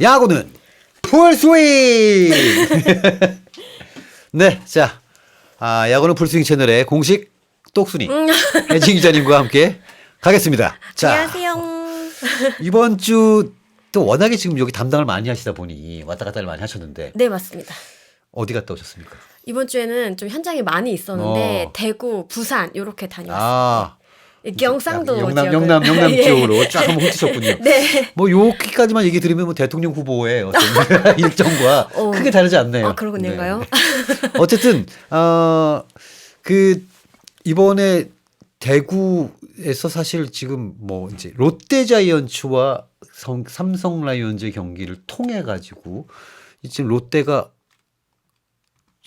야구는 풀스윙! 네, 자, 아, 야구는 풀스윙 채널의 공식 똑순이 혜진 기자님과 함께 가겠습니다. 자, 안녕하세요. 이번 주 또 워낙에 지금 여기 담당을 많이 하시다 보니 왔다 갔다를 많이 하셨는데 네, 맞습니다. 어디 갔다 오셨습니까? 이번 주에는 좀 현장이 많이 있었는데 어. 대구, 부산 이렇게 다녀왔습니다. 아, 경상도 영남. 영남, 영남 예. 지역으로 쫙 한번 훑으셨군요. 네. 뭐 여기까지만 얘기 들으면 뭐 대통령 후보의 어떤 일정과 어. 크게 다르지 않네요. 아, 건가요? 네. 어쨌든 어그 이번에 대구에서 사실 지금 뭐 이제 롯데 자이언츠와 성- 삼성 라이온즈의 경기를 통해 가지고 지금 롯데가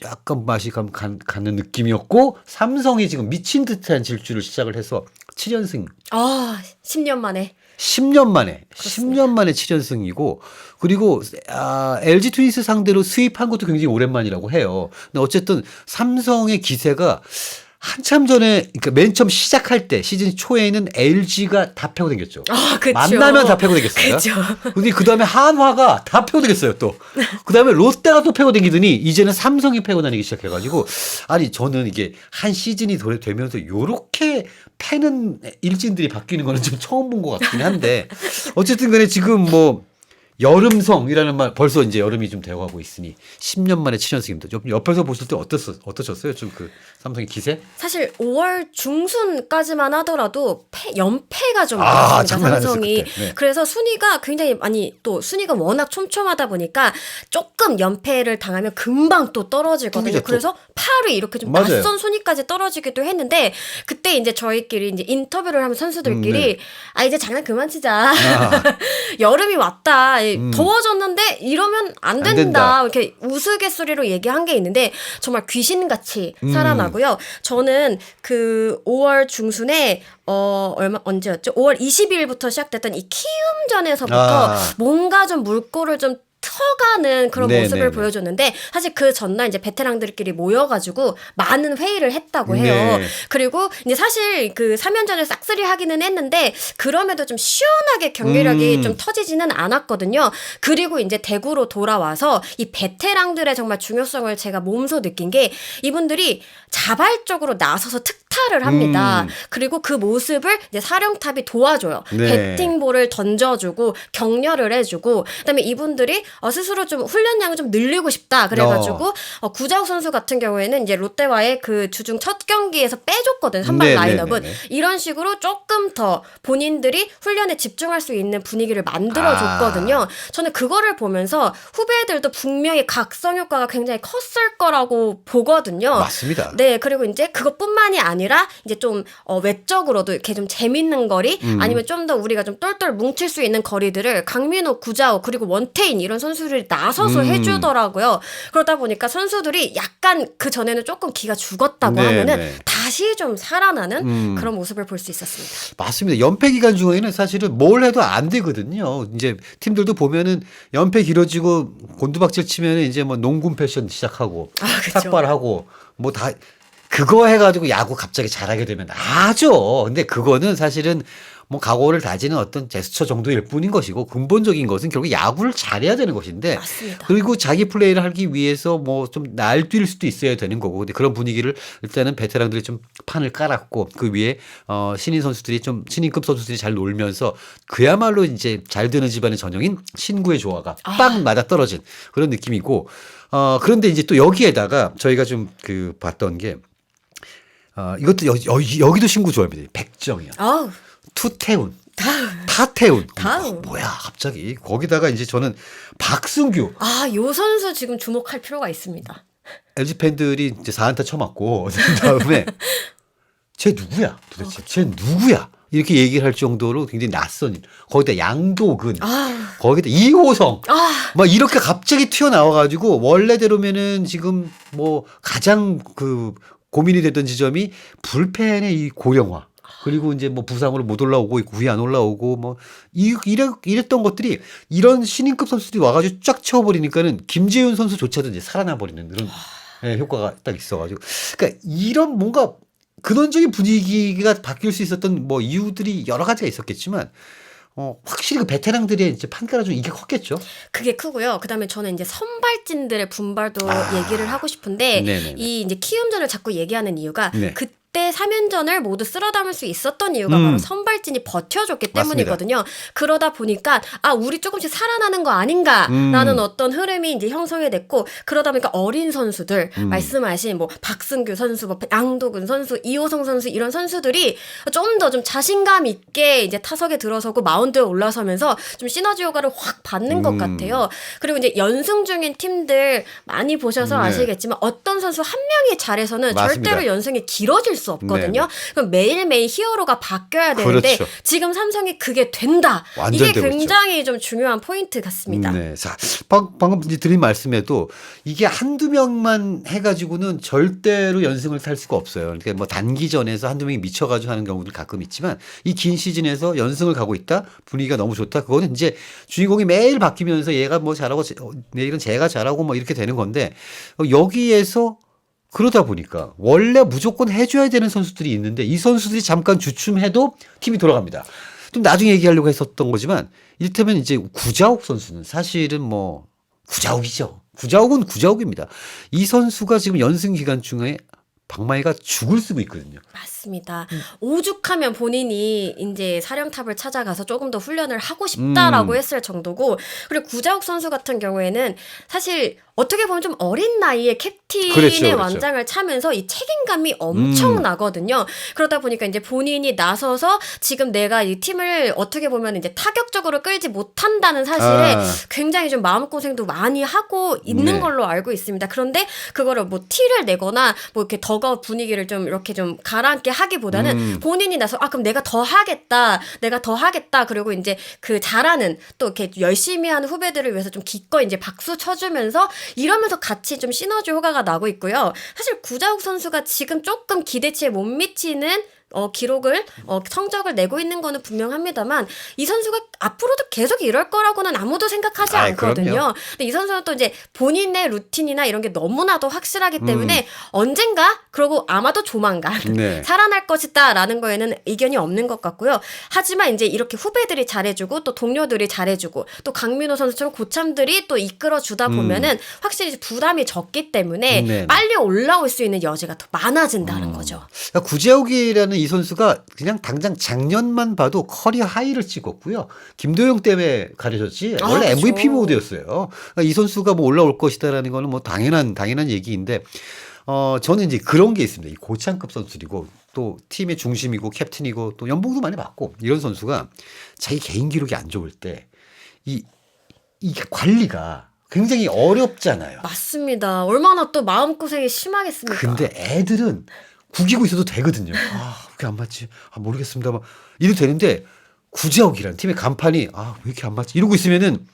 약간 맛이 간, 가는 느낌이었고 삼성이 지금 미친 듯한 질주를 시작을 해서 7연승 아, 10년 만에. 10년 만에 그렇습니다. 10년 만에 7연승이고 그리고 아, LG 트윈스 상대로 수입한 것도 굉장히 오랜만이라고 해요. 근데 어쨌든 삼성의 기세가 한참 전에 그러니까 맨 처음 시작할 때 시즌 초에는 LG가 다 패고 댕겼죠. 아, 그쵸. 만나면 다 패고 댕겼습니다. 그쵸. 근데 그 다음에 한화가 다 패고 댕겼어요 또. 그 다음에 롯데가 또 패고 댕기더니 이제는 삼성이 패고 다니기 시작해 가지고 아니 저는 이게 한 시즌이 도- 되면서 요렇게 패는 일진들이 바뀌는 거는 좀 처음 본 것 같긴 한데 어쨌든 간에 지금 뭐 여름성이라는 말 벌써 이제 여름이 좀 되어가고 있으니 10년 만에 7연승입니다. 옆, 옆에서 보실 때 어땠어, 어떠셨어요? 좀 그 삼성의 기세? 사실 5월 중순까지만 하더라도 패, 연패가 좀 아, 아니었어요, 삼성이. 네. 그래서 순위가 굉장히 많이 또 순위가 워낙 촘촘하다 보니까 조금 연패를 당하면 금방 또 떨어지거든요. 그래서 8위 이렇게 좀 맞아요. 낯선 순위까지 떨어지기도 했는데 그때 이제 저희끼리 이제 인터뷰를 하면 선수들끼리 음, 네. 아 이제 장난 그만 치자. 아. 여름이 왔다. 이 음. 더워졌는데 이러면 안안 된다. 된다. 이렇게 우스갯소리로 얘기한 게 있는데 정말 귀신같이 음. 살아나고요. 저는 그 5월 중순에 어 얼마 언제였죠? 5월 22일부터 시작됐던 이 키움전에서부터 아. 뭔가 좀 물꼬를 좀 터가는 그런 네, 모습을 네, 네. 보여줬는데 사실 그 전날 이제 베테랑들끼리 모여가지고 많은 회의를 했다고 해요. 네. 그리고 이제 사실 그 3연전을 싹쓸이 하기는 했는데 그럼에도 좀 시원하게 경기력이 음. 좀 터지지는 않았거든요. 그리고 이제 대구로 돌아와서 이 베테랑들의 정말 중요성을 제가 몸소 느낀 게 이분들이 자발적으로 나서서 특타를 합니다. 음. 그리고 그 모습을 이제 사령탑이 도와줘요. 네. 배팅볼을 던져주고 격려를 해주고 그다음에 이분들이 어, 스스로 좀 훈련량을 좀 늘리고 싶다 그래가지고 어, 구자욱 선수 같은 경우에는 이제 롯데와의 그 주중 첫 경기에서 빼줬거든요 선발 네, 네, 라인업은 네, 네. 이런 식으로 조금 더 본인들이 훈련에 집중할 수 있는 분위기를 만들어줬거든요. 아. 저는 그거를 보면서 후배들도 분명히 각성 효과가 굉장히 컸을 거라고 보거든요. 맞습니다. 네, 그리고 이제 그것뿐만이 아니라 이제 좀 어, 외적으로도 이렇게 좀 재밌는 거리 음. 아니면 좀 더 우리가 좀 똘똘 뭉칠 수 있는 거리들을 강민호, 구자호 그리고 원태인 이런 선수 들이 나서서 음. 해주더라고요. 그러다 보니까 선수들이 약간 그 전에는 조금 기가 죽었다고 네, 하면은 네. 다시 좀 살아나는 음. 그런 모습을 볼 수 있었습니다. 맞습니다. 연패 기간 중에는 사실은 뭘 해도 안 되거든요. 이제 팀들도 보면은 연패 길어지고 곤두박질 치면은 이제 뭐 농구 패션 시작하고 아, 그쵸. 삭발하고 뭐 다 그거 해가지고 야구 갑자기 잘하게 되면 아죠. 근데 그거는 사실은 뭐 각오를 다지는 어떤 제스처 정도일 뿐인 것이고 근본적인 것은 결국 야구를 잘해야 되는 것인데 맞습니다. 그리고 자기 플레이를 하기 위해서 뭐 좀 날뛸 수도 있어야 되는 거고 근데 그런 분위기를 일단은 베테랑들이 좀 판을 깔았고 그 위에 어 신인 선수들이 좀 신인급 선수들이 잘 놀면서 그야말로 이제 잘 되는 집안의 전형인 신구의 조화가 아. 빵 맞아 떨어진 그런 느낌이고 어 그런데 이제 또 여기에다가 저희가 좀 그 봤던 게 어, 이것도 여, 여, 기도 신구 조합입니다. 백정이요. 아우, 투태운. 타태운. 다음. 어, 뭐야, 갑자기. 거기다가 이제 저는 박승규. 아, 요 선수 지금 주목할 필요가 있습니다. LG 팬들이 이제 4안타 쳐맞고 그다음에 쟤 누구야? 도대체 쟤 누구야? 이렇게 얘기를 할 정도로 굉장히 낯선 일. 거기다 양도근, 아, 거기다 이호성, 아, 막 이렇게 갑자기 튀어나와가지고 원래대로면은 지금 뭐 가장 그 고민이 됐던 지점이 불펜의 이 고령화. 그리고 이제 뭐 부상으로 못 올라오고 있고 위에 안 올라오고 뭐 이, 이래, 이랬던 것들이 이런 신인급 선수들이 와가지고 쫙 채워버리니까는 김재윤 선수조차도 이제 살아나 버리는 그런 예, 효과가 딱 있어가지고 그러니까 이런 뭔가 근원적인 분위기가 바뀔 수 있었던 뭐 이유들이 여러 가지가 있었겠지만 어, 확실히 그 베테랑들의 이제 판가가 좀 이게 컸겠죠. 그게 크고요. 그다음에 저는 이제 선발진들의 분발도 아. 얘기를 하고 싶은데 네네네. 이 이제 키움전을 자꾸 얘기하는 이유가 네. 그 때 3연전을 모두 쓸어 담을 수 있었던 이유가 음. 바로 선발진이 버텨줬기 맞습니다. 때문이거든요. 그러다 보니까 아 우리 조금씩 살아나는 거 아닌가라는 음. 어떤 흐름이 이제 형성이 됐고 그러다 보니까 어린 선수들 음. 말씀하신 뭐 박승규 선수, 뭐 양도근 선수, 이호성 선수 이런 선수들이 좀 더좀 자신감 있게 이제 타석에 들어서고 마운드에 올라서면서 좀 시너지 효과를 확 받는 것 음. 같아요. 그리고 이제 연승 중인 팀들 많이 보셔서 네. 아시겠지만 어떤 선수 한 명이 잘해서는 맞습니다. 절대로 연승이 길어질 수 없거든요. 네, 그럼 매일매일 히어로가 바뀌어야 되는데 그렇죠. 지금 삼성이 그게 된다. 이게 되고 있죠. 굉장히 좀 중요한 포인트 같습니다. 네. 자, 방, 방금 드린 말씀에도 이게 한두 명만 해가지고는 절대로 연승을 탈 수가 없어요. 그러니까 뭐 단기전에서 한두 명이 미쳐가지고 하는 경우도 가끔 있지만 이 긴 시즌에서 연승을 가고 있다? 분위기가 너무 좋다? 그거는 이제 주인공이 매일 바뀌면서 얘가 뭐 잘하고 제- 어, 내일은 제가 잘하고 뭐 이렇게 되는 건데 어, 여기에서 그러다 보니까 원래 무조건 해줘야 되는 선수들이 있는데 이 선수들이 잠깐 주춤해도 팀이 돌아갑니다. 좀 나중에 얘기하려고 했었던 거지만 이를테면 이제 구자욱 선수는 사실은 뭐 구자욱이죠. 구자욱은 구자욱입니다. 이 선수가 지금 연승 기간 중에 박마이가 죽을 쓰고 있거든요. 맞습니다. 오죽하면 본인이 이제 사령탑을 찾아가서 조금 더 훈련을 하고 싶다라고 음. 했을 정도고 그리고 구자욱 선수 같은 경우에는 사실 어떻게 보면 좀 어린 나이에 캡틴의 그렇죠, 그렇죠. 완장을 차면서 이 책임감이 엄청 음. 나거든요. 그러다 보니까 이제 본인이 나서서 지금 내가 이 팀을 어떻게 보면 이제 타격적으로 끌지 못한다는 사실에 아. 굉장히 좀 마음고생도 많이 하고 있는 네. 걸로 알고 있습니다. 그런데 그거를 뭐 티를 내거나 뭐 이렇게 더가 분위기를 좀 이렇게 좀 가라앉게 하기보다는 음. 본인이 나서 아 그럼 내가 더 하겠다. 내가 더 하겠다. 그리고 이제 그 잘하는 또 이렇게 열심히 하는 후배들을 위해서 좀 기꺼이 이제 박수 쳐주면서 이러면서 같이 좀 시너지 효과가 나고 있고요. 사실 구자욱 선수가 지금 조금 기대치에 못 미치는 어, 기록을, 어, 성적을 내고 있는 거는 분명합니다만, 이 선수가 앞으로도 계속 이럴 거라고는 아무도 생각하지 아이, 않거든요. 그럼요. 근데 이 선수는 또 이제 본인의 루틴이나 이런 게 너무나도 확실하기 음. 때문에 언젠가, 그러고 아마도 조만간 네. 살아날 것이다 라는 거에는 의견이 없는 것 같고요. 하지만 이제 이렇게 후배들이 잘해주고 또 동료들이 잘해주고 또 강민호 선수처럼 고참들이 또 이끌어 주다 음. 보면은 확실히 부담이 적기 때문에 네네. 빨리 올라올 수 있는 여지가 더 많아진다는 음. 거죠. 그러니까 구재욱이라는 이 선수가 그냥 당장 작년만 봐도 커리어 하이를 찍었고요. 김도영 때문에 가려졌지 아, 원래 그죠. MVP 모드였어요. 그러니까 이 선수가 뭐 올라올 것이다라는 거는 뭐 당연한 당연한 얘기인데 어 저는 이제 그런 게 있습니다. 이 고창급 선수이고 또 팀의 중심이고 캡틴이고 또 연봉도 많이 받고 이런 선수가 자기 개인 기록이 안 좋을 때 이 이 관리가 굉장히 어렵잖아요. 맞습니다. 얼마나 또 마음고생이 심하겠습니까? 근데 애들은 구기고 있어도 되거든요. 아, 왜안 맞지? 아, 모르겠습니다. 막 이래도 되는데 구자욱이라는 팀의 간판이 아, 왜 이렇게 안 맞지? 이러고 있으면은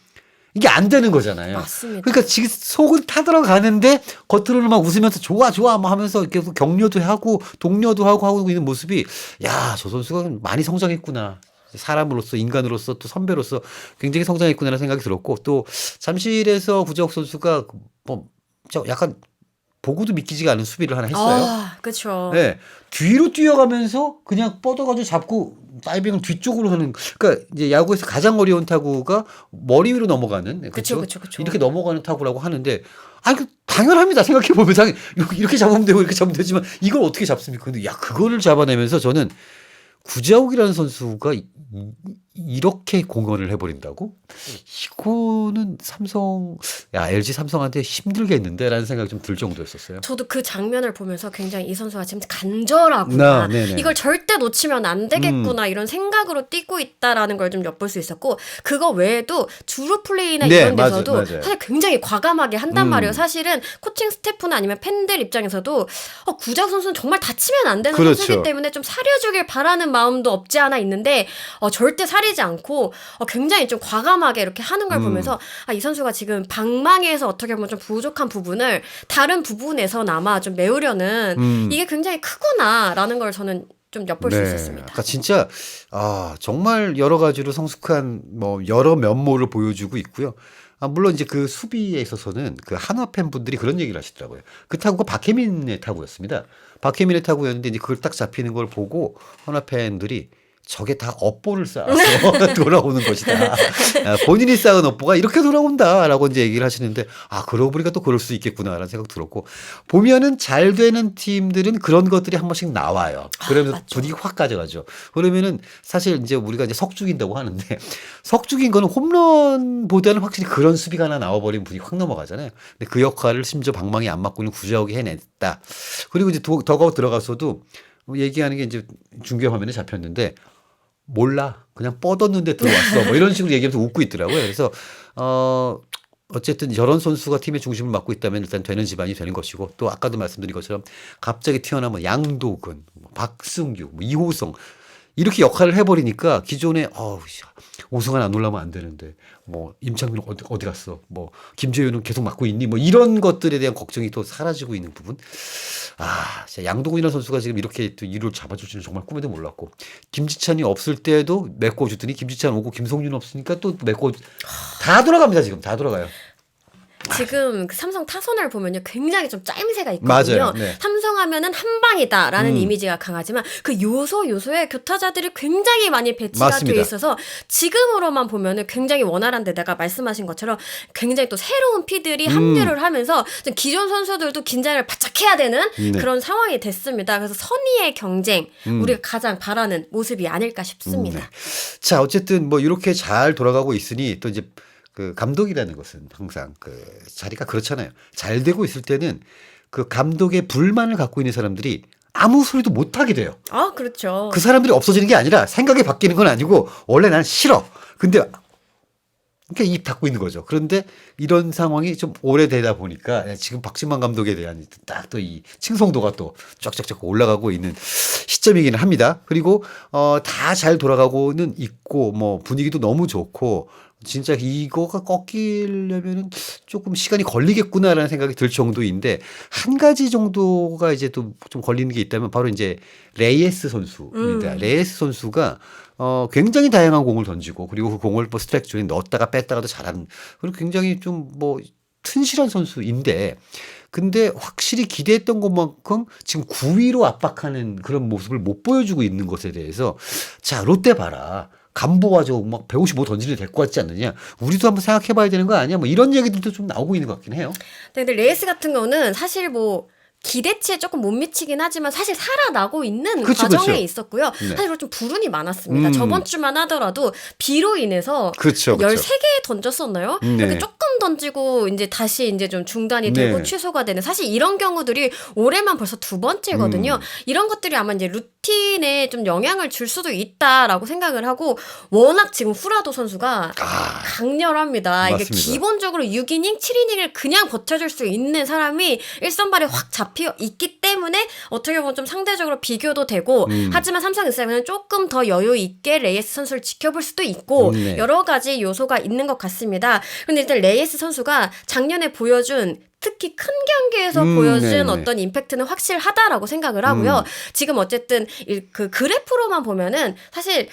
이게 안 되는 거잖아요. 맞습니다. 그러니까 지금 속은 타들어가는데 겉으로는 막 웃으면서 좋아 좋아 뭐 하면서 계속 격려도 하고 독려도 하고 하고 있는 모습이 야 저 선수가 많이 성장했구나. 사람으로서 인간으로서 또 선배로서 굉장히 성장했구나라는 생각이 들었고 또 잠실에서 구자욱 선수가 뭐저 약간 보고도 믿기지가 않은 수비를 하나 했어요. 아, 그렇죠. 네. 뒤로 뛰어가면서 그냥 뻗어가지고 잡고 다이빙을 뒤쪽으로 하는 그러니까 이제 야구에서 가장 어려운 타구가 머리 위로 넘어가는 그렇죠? 그쵸. 이렇게 넘어가는 타구라고 하는데 아 그 당연합니다 생각해 보면 당연 이렇게 잡으면 되고 이렇게 잡으면 되지만 이걸 어떻게 잡습니까? 근데 야 그거를 잡아내면서 저는 구자욱이라는 선수가 이- 이렇게 공헌을 해버린다고? 이거는 삼성, 야, LG 삼성한테 힘들겠는데 라는 생각이 좀 들 정도였었어요. 저도 그 장면을 보면서 굉장히 이 선수가 지금 간절하구나. 나, 네네. 이걸 절대 놓치면 안 되겠구나. 이런 생각으로 뛰고 있다라는 걸 좀 엿볼 수 있었고 그거 외에도 주루 플레이나 네, 이런 데서도 맞아요. 사실 굉장히 과감하게 한단 음. 말이에요. 사실은 코칭 스태프나 아니면 팬들 입장에서도 어, 구자욱 선수는 정말 다치면 안 되는 그렇죠. 선수이기 때문에 좀 사려주길 바라는 마음도 없지 않아 있는데 어, 절대 사리 지 않고 어, 굉장히 좀 과감하게 이렇게 하는 걸 음. 보면서 아, 이 선수가 지금 방망이에서 어떻게 보면 좀 부족한 부분을 다른 부분에서나마 좀 메우려는 음. 이게 굉장히 크구나라는 걸 저는 좀 엿볼 수 있었습니다. 그러니까 진짜 아 정말 여러 가지로 성숙한 뭐 여러 면모를 보여주고 있고요. 아 물론 이제 그 수비에 있어서는 그 한화 팬분들이 그런 얘기를 하시더라고요. 그 타구가 박혜민의 타구였습니다. 박혜민의 타구였는데 이제 그걸 딱 잡히는 걸 보고 한화 팬들이 저게 다 업보를 쌓아서 돌아오는 것이다. 아, 본인이 쌓은 업보가 이렇게 돌아온다라고 이제 얘기를 하시는데 아 그러고 보니까 또 그럴 수 있겠구나라는 생각 들었고 보면은 잘 되는 팀들은 그런 것들이 한 번씩 나와요. 그러면서 맞죠. 분위기 확 가져가죠. 그러면은 사실 이제 우리가 이제 석죽인다고 하는데 석죽인 거는 홈런보다는 확실히 그런 수비가 하나 나와버리면 분위기 확 넘어가잖아요. 근데 그 역할을 심지어 방망이 안 맞고 있는 구자욱이 해냈다. 그리고 이제 도- 더가웃 들어가서도 얘기하는 게 이제 중계 화면에 잡혔는데 몰라 그냥 뻗었는데 들어왔어 뭐 이런 식으로 얘기하면서 웃고 있더라고요. 그래서 어 어쨌든 저런 선수가 팀의 중심을 맡고 있다면 일단 되는 집안이 되는 것이고 또 아까도 말씀드린 것처럼 갑자기 튀어나온 양도근, 뭐 박승규, 뭐 이호성 이렇게 역할을 해버리니까 기존에 어우 씨, 오승환 안 올라오면 안 되는데. 뭐 임창민 어디, 어디 갔어? 뭐 김재윤은 계속 맡고 있니? 뭐 이런 것들에 대한 걱정이 또 사라지고 있는 부분. 아 진짜 양도근이라는 선수가 지금 이렇게 또 이를 잡아줄지는 정말 꿈에도 몰랐고. 김지찬이 없을 때도 메꿔주더니 김지찬 오고 김성윤 없으니까 또 메꿔 다 돌아갑니다 지금. 다 돌아가요 지금 그 삼성 타선을 보면요 굉장히 좀 짜임새가 있거든요. 맞아요. 네. 삼성하면은 한 방이다라는 음. 이미지가 강하지만 그 요소 요소에 교타자들이 굉장히 많이 배치가 맞습니다. 돼 있어서 지금으로만 보면은 굉장히 원활한데 내가 말씀하신 것처럼 굉장히 또 새로운 피들이 음. 합류를 하면서 좀 기존 선수들도 긴장을 바짝 해야 되는 네. 그런 상황이 됐습니다. 그래서 선의의 경쟁 음. 우리가 가장 바라는 모습이 아닐까 싶습니다. 자, 어쨌든 뭐 이렇게 잘 돌아가고 있으니 또 이제 그 감독이라는 것은 항상 그 자리가 그렇잖아요. 잘 되고 있을 때는 그 감독의 불만을 갖고 있는 사람들이 아무 소리도 못 하게 돼요. 아 그렇죠. 그 사람들이 없어지는 게 아니라 생각이 바뀌는 건 아니고 원래 난 싫어. 근데 그러니까 입 닫고 있는 거죠. 그런데 이런 상황이 좀 오래되다 보니까 지금 박진만 감독에 대한 딱 또 이 칭송도가 또 쫙쫙쫙 올라가고 있는 시점이기는 합니다. 그리고 어, 다 잘 돌아가고는 있고 뭐 분위기도 너무 좋고 진짜 이거가 꺾이려면은 조금 시간이 걸리겠구나라는 생각이 들 정도인데 한 가지 정도가 이제 또 좀 걸리는 게 있다면 바로 이제 레이에스 선수입니다. 음. 레이에스 선수가 어 굉장히 다양한 공을 던지고 그리고 그 공을 뭐 스트라이크 존에 넣었다가 뺐다가도 잘하는 그리고 굉장히 좀 뭐 튼실한 선수인데 근데 확실히 기대했던 것만큼 지금 9위로 압박하는 그런 모습을 못 보여주고 있는 것에 대해서 자 롯데 봐라. 간보와 저막 155 던지는 될 것 같지 않느냐. 우리도 한번 생각해 봐야 되는 거 아니야. 뭐 이런 얘기들도 좀 나오고 있는 것 같긴 해요. 근데 레이스 같은 경우는 사실 뭐 기대치에 조금 못 미치긴 하지만 사실 살아나고 있는 그쵸, 과정에 그쵸. 있었고요. 네. 사실 좀 불운이 많았습니다. 음. 저번 주만 하더라도 비로 인해서 그렇죠. 그렇죠. 13개 던졌었나요? 네. 이렇게 조금 던지고 이제 다시 이제 좀 중단이 되고 네. 취소가 되는 사실 이런 경우들이 올해만 벌써 두 번째거든요. 음. 이런 것들이 아마 이제 루 틴에 좀 영향을 줄 수도 있다라고 생각을 하고 워낙 지금 후라도 선수가 아, 강렬합니다. 이게 맞습니다. 기본적으로 6이닝, 7이닝을 그냥 버텨줄 수 있는 사람이 일선발에 확 잡혀 있기 때문에 어떻게 보면 좀 상대적으로 비교도 되고 음. 하지만 삼성 SM은 조금 더 여유 있게 레이스 선수를 지켜볼 수도 있고 음, 네. 여러 가지 요소가 있는 것 같습니다. 근데 일단 레이스 선수가 작년에 보여준 특히 큰 경기에서 음, 보여준 네네. 어떤 임팩트는 확실하다라고 생각을 하고요. 지금 어쨌든 일- 그 그래프로만 보면은 사실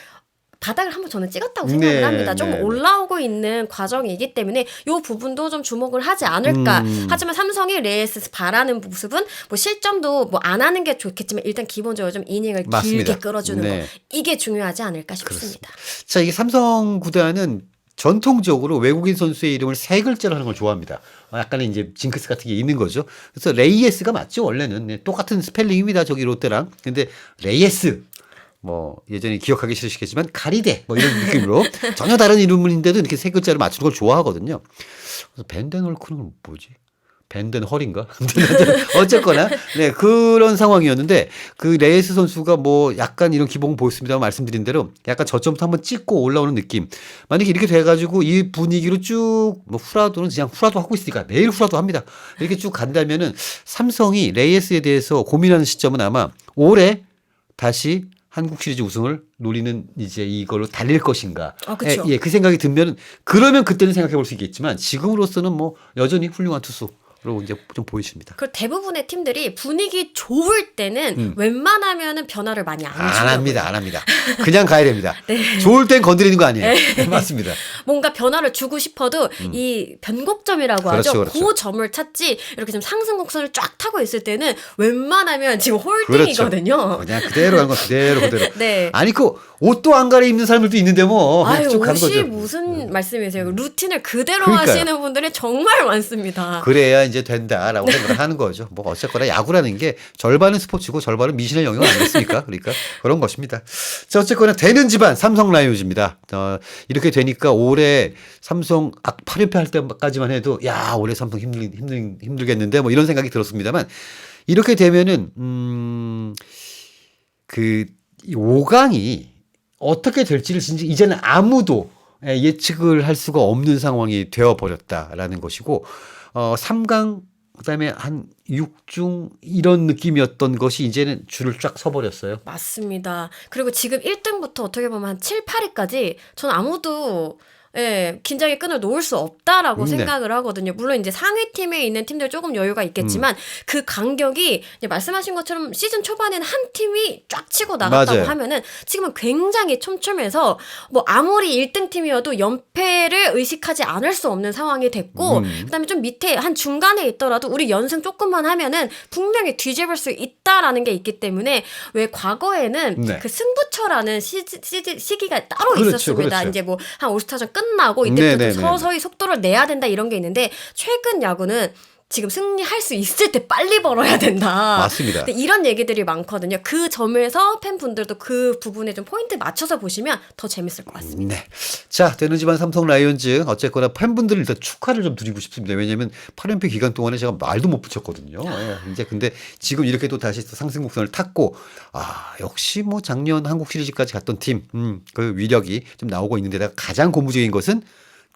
바닥을 한번 저는 찍었다고 생각을 네, 합니다. 좀 네, 네. 올라오고 있는 과정이기 때문에 이 부분도 좀 주목을 하지 않을까. 음. 하지만 삼성이 레이스 바라는 모습은 뭐 실점도 뭐 안 하는 게 좋겠지만 일단 기본적으로 좀 이닝을 맞습니다. 길게 끌어주는 네. 거 이게 중요하지 않을까 싶습니다. 자, 이게 삼성 구단은 전통적으로 외국인 선수의 이름을 세 글자로 하는 걸 좋아합니다. 어, 약간의 이제 징크스 같은 게 있는 거죠. 그래서 레이에스가 맞죠, 원래는. 네, 똑같은 스펠링입니다, 저기 롯데랑. 근데 레이에스. 뭐 예전에 기억하기 싫으시겠지만 가리대 뭐 이런 느낌으로 전혀 다른 이름인데도 이렇게 세 글자를 맞추는 걸 좋아하거든요. 그래서 밴덴홀크는 뭐지? 밴덴 헐인가? 어쨌거나 네 그런 상황이었는데 그 레이스 선수가 뭐 약간 이런 기복은 보였습니다만 말씀드린 대로 약간 저점부터 한번 찍고 올라오는 느낌. 만약에 이렇게 돼가지고 이 분위기로 쭉 뭐 후라도는 그냥 후라도 하고 있으니까 매일 후라도 합니다. 이렇게 쭉 간다면은 삼성이 레이스에 대해서 고민하는 시점은 아마 올해 다시 한국 시리즈 우승을 노리는 이제 이걸로 달릴 것인가. 아. 예, 예, 그 생각이 들면 그러면 그때는 생각해 볼 수 있겠지만 지금으로서는 뭐 여전히 훌륭한 투수 로 이제 좀 보이십니다. 그 대부분의 팀들이 분위기 좋을 때는 웬만하면은 변화를 많이 안 음. 안 합니다, 안 합니다. 그냥 가야 됩니다. 네. 좋을 땐 건드리는 거 아니에요. 맞습니다. 뭔가 변화를 주고 싶어도 이 변곡점이라고 하죠. 음. 그렇죠, 그렇죠. 그 점을 찾지 이렇게 좀 상승 곡선을 쫙 타고 있을 때는 웬만하면 지금 그렇죠. 홀딩이거든요. 그냥 그대로 하는 거 그대로 그대로. 네. 아니 그 옷도 안 갈아입는 사람들도 있는데 뭐 아유 쭉 가는 옷이 거죠. 무슨 말씀이세요? 루틴을 그대로 그러니까요. 하시는 분들이 정말 많습니다. 그래야 이제 된다라고 생각을 하는 거죠. 뭐 어쨌거나 야구라는 게 절반은 스포츠고 절반은 미신의 영역 아니겠습니까? 그러니까 그런 것입니다. 자 어쨌거나 되는 집안 삼성 라이온즈입니다. 어, 이렇게 되니까 올해 삼성 악 8연패 할 때까지만 해도 야 올해 삼성 힘들 힘들 힘들겠는데 뭐 이런 생각이 들었습니다만 이렇게 되면은 음 그 5강이 어떻게 될지를 진짜 이제는 아무도 예, 예측을 할 수가 없는 상황이 되어 버렸다라는 것이고 어 3강 그다음에 한 6중 이런 느낌이었던 것이 이제는 줄을 쫙 서버렸어요. 맞습니다. 그리고 지금 1등부터 어떻게 보면 한 7, 8위까지 전 아무도 예, 긴장의 끈을 놓을 수 없다라고 네. 생각을 하거든요. 물론 이제 상위 팀에 있는 팀들 조금 여유가 있겠지만 음. 그 간격이 말씀하신 것처럼 시즌 초반에는 한 팀이 쫙 치고 나갔다고 맞아요. 하면은 지금은 굉장히 촘촘해서 뭐 아무리 1등 팀이어도 연패를 의식하지 않을 수 없는 상황이 됐고 음. 그다음에 좀 밑에 한 중간에 있더라도 우리 연승 조금만 하면은 분명히 뒤집을 수 있다라는 게 있기 때문에 왜 과거에는 네. 그 승부처라는 시지, 시지, 시기가 따로 그렇죠, 있었습니다. 그렇죠. 이제 뭐 한 올스타전 끝 나고 이때부터 네, 네, 좀 네. 서서히 속도를 내야 된다 이런 게 있는데 최근 야구는 지금 승리할 수 있을 때 빨리 벌어야 된다. 맞습니다. 근데 이런 얘기들이 많거든요. 그 점에서 팬분들도 그 부분에 좀 포인트 맞춰서 보시면 더 재밌을 것 같습니다. 네. 자, 되는 집안 삼성 라이온즈 어쨌거나 팬분들 일단 축하를 좀 드리고 싶습니다. 왜냐면 8연패 기간 동안에 제가 말도 못 붙였거든요. 예, 이제 근데 지금 이렇게 또 다시 또 상승 곡선을 탔고 아, 역시 뭐 작년 한국 시리즈까지 갔던 팀, 음, 그 위력이 좀 나오고 있는데다가 가장 고무적인 것은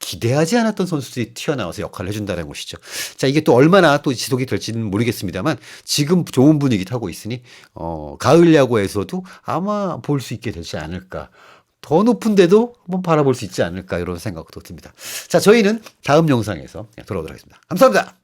기대하지 않았던 선수들이 튀어나와서 역할을 해준다는 것이죠. 자, 이게 또 얼마나 또 지속이 될지는 모르겠습니다만 지금 좋은 분위기 타고 있으니 어, 가을 야구에서도 아마 볼 수 있게 되지 않을까. 더 높은데도 한번 바라볼 수 있지 않을까 이런 생각도 듭니다. 자, 저희는 다음 영상에서 돌아오도록 하겠습니다. 감사합니다.